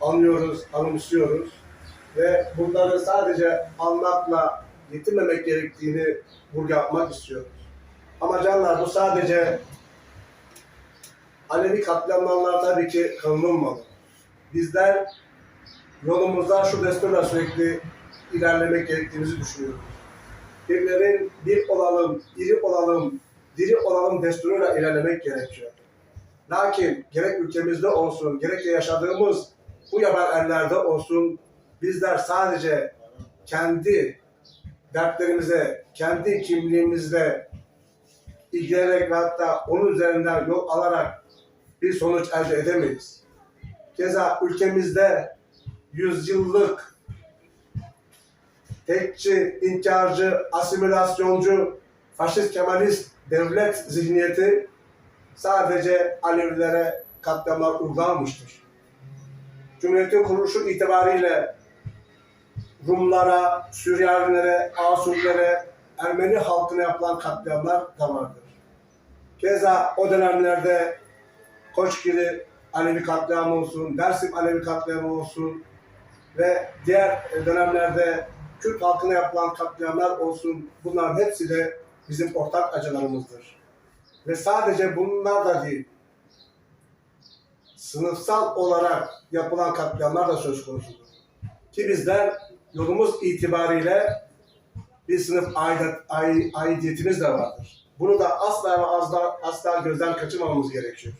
anlıyoruz, anımsıyoruz ve bunları sadece anlatla yetinmemek gerektiğini vurgu yapmak istiyoruz. Ama canlar bu sadece Alevi katliamlarına tabii ki kalınılmalı. Bizler yolumuzda şu desturla sürekli ilerlemek gerektiğimizi düşünüyoruz. Birlerin bir olalım, iri olalım, diri olalım desturuyla ilerlemek gerekiyor. Lakin gerek ülkemizde olsun, gerek de yaşadığımız bu yaban ellerde olsun, bizler sadece kendi dertlerimize, kendi kimliğimizle ilgilenerek ve hatta onun üzerinden yol alarak bir sonuç elde edemeyiz. Keza ülkemizde yüzyıllık tekçi, inkarcı, asimilasyoncu, faşist, kemalist devlet zihniyeti sadece Alevilere katliamlar uygulanmıştır. Cumhuriyetin kuruluşu itibariyle Rumlara, Süryanilere, Asurilere, Ermeni halkına yapılan katliamlar da vardır. Keza o dönemlerde Koçgiri Alevi katliamı olsun, Dersim Alevi katliamı olsun ve diğer dönemlerde Kürt halkına yapılan katliamlar olsun bunların hepsi de bizim ortak acılarımızdır. Ve sadece bunlar da değil, sınıfsal olarak yapılan katliamlar da söz konusudur. Ki bizler yolumuz itibariyle bir sınıf aidat, ai- aidiyetimiz de vardır. Bunu da asla ve asla, asla gözden kaçırmamamız gerekiyor.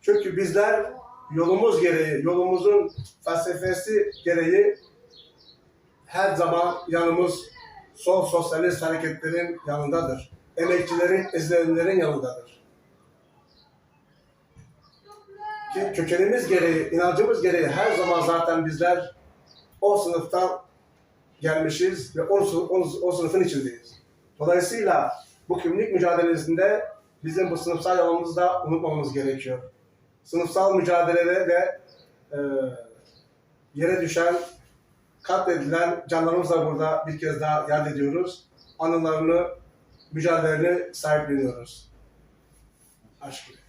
Çünkü bizler yolumuz gereği, yolumuzun felsefesi gereği her zaman yanımız sol sosyalist hareketlerin yanındadır. Emekçilerin, ezilenlerin yanındadır. Ki kökenimiz gereği, inancımız gereği her zaman zaten bizler o sınıftan gelmişiz ve o, o, o sınıfın içindeyiz. Dolayısıyla bu kimlik mücadelesinde bizim bu sınıfsal yolumuzu da unutmamamız gerekiyor. Sınıfsal mücadelede de e, yere düşen, katledilen canlarımızla burada bir kez daha yad ediyoruz. Anılarını, mücadelelerini sahipleniyoruz. Aşk ile.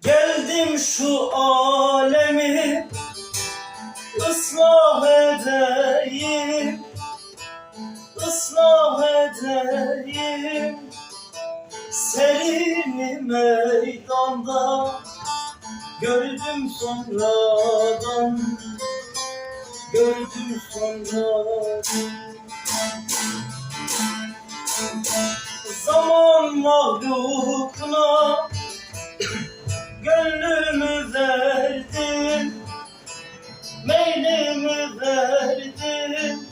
Geldim şu alemi ıslah edeyim ıslah edeyim Serimi meydanda Gördüm sonradan Gördüm sonradan Zaman mahlukuna Gönlümü verdim Meylimi verdim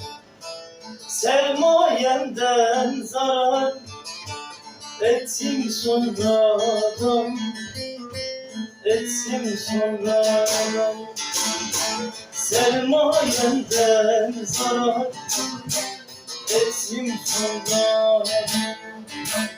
Sermayemden zarar Ettim sonradan Ettim sonradan. Sermayemden zarar Ettim sonradan Thank you.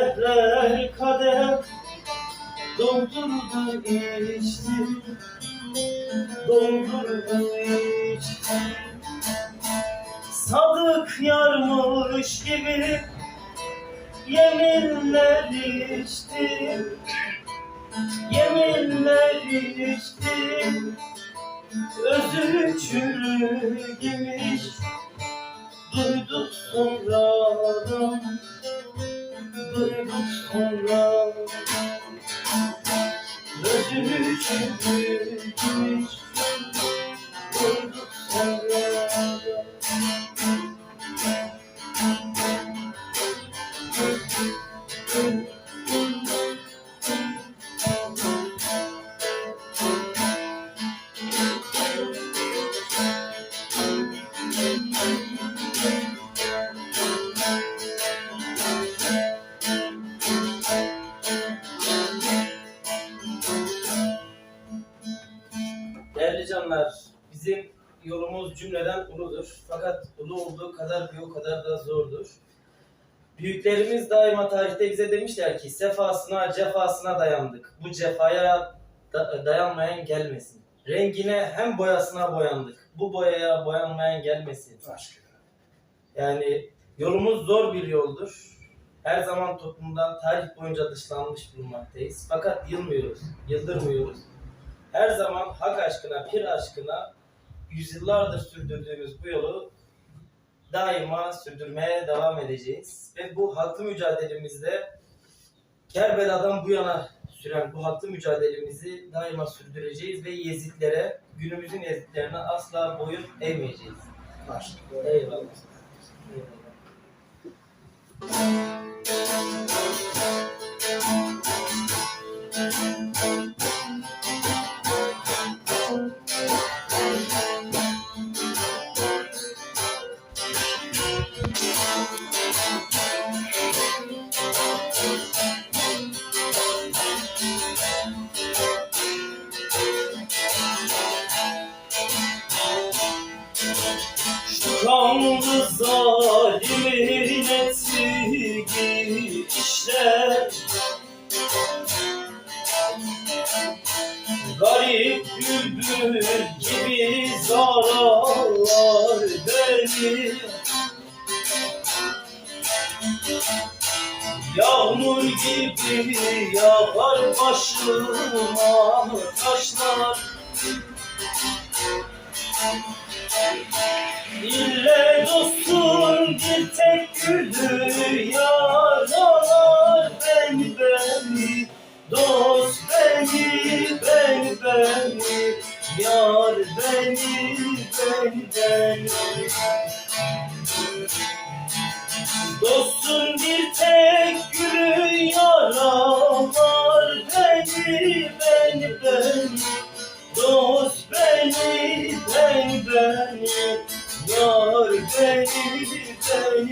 Kadehler kadeh Doldurdu içti Doldurdu içti Sadık yarmış gibi Yeminler içti Yeminler içtim Özü çürümiş Duyduk sonradan Duyduk sonradan Özü çürümiş Duyduk sonradan Canlar, bizim yolumuz cümleden uludur. Fakat ulu olduğu kadar bir o kadar da zordur. Büyüklerimiz daima tarihte bize demişler ki sefasına, cefasına dayandık. Bu cefaya da- dayanmayan gelmesin. Rengine hem boyasına boyandık. Bu boyaya boyanmayan gelmesin. Yani yolumuz zor bir yoldur. Her zaman toplumdan tarih boyunca dışlanmış bulunmaktayız. Fakat yılmıyoruz, yıldırmıyoruz. Her zaman hak aşkına, pir aşkına yüzyıllardır sürdürdüğümüz bu yolu daima sürdürmeye devam edeceğiz. Ve bu haklı mücadelemizde Kerbela'dan bu yana süren bu haklı mücadelemizi daima sürdüreceğiz ve Yezidlere, günümüzün Yezidlerine asla boyun eğmeyeceğiz. Aşk. Eyvallah. Eyvallah. Kanlı zalimin işler Garip bülbül gibi zararlar beni. Yağmur gibi yağar başıma taşlar İlle dostun bir tek gülü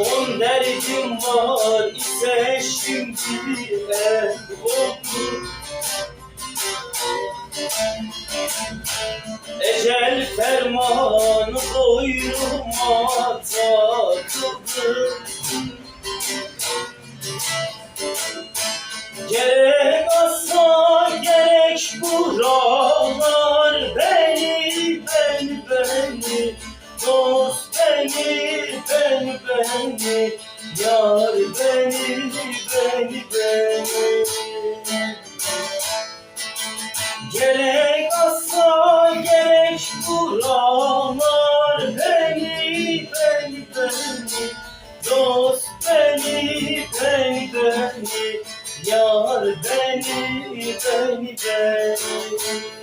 On derdim var ise şimdi el oldu Ecel fermanı boynuma takıldı beni beni beni. Yar beni beni beni. Gerek asa gerek buralar beni beni beni. Dost beni beni beni. Yar beni, beni, beni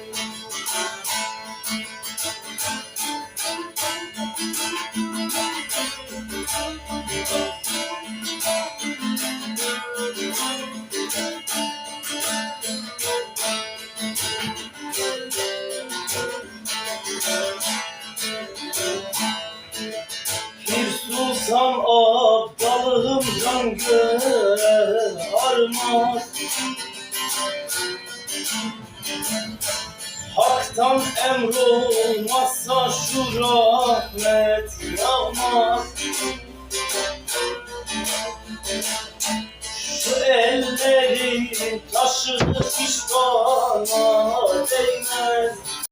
abdalım can göğe armaz Hak'tan emrolmazsa şu rahmet yağmaz. Şu ellerin taşını hiç bana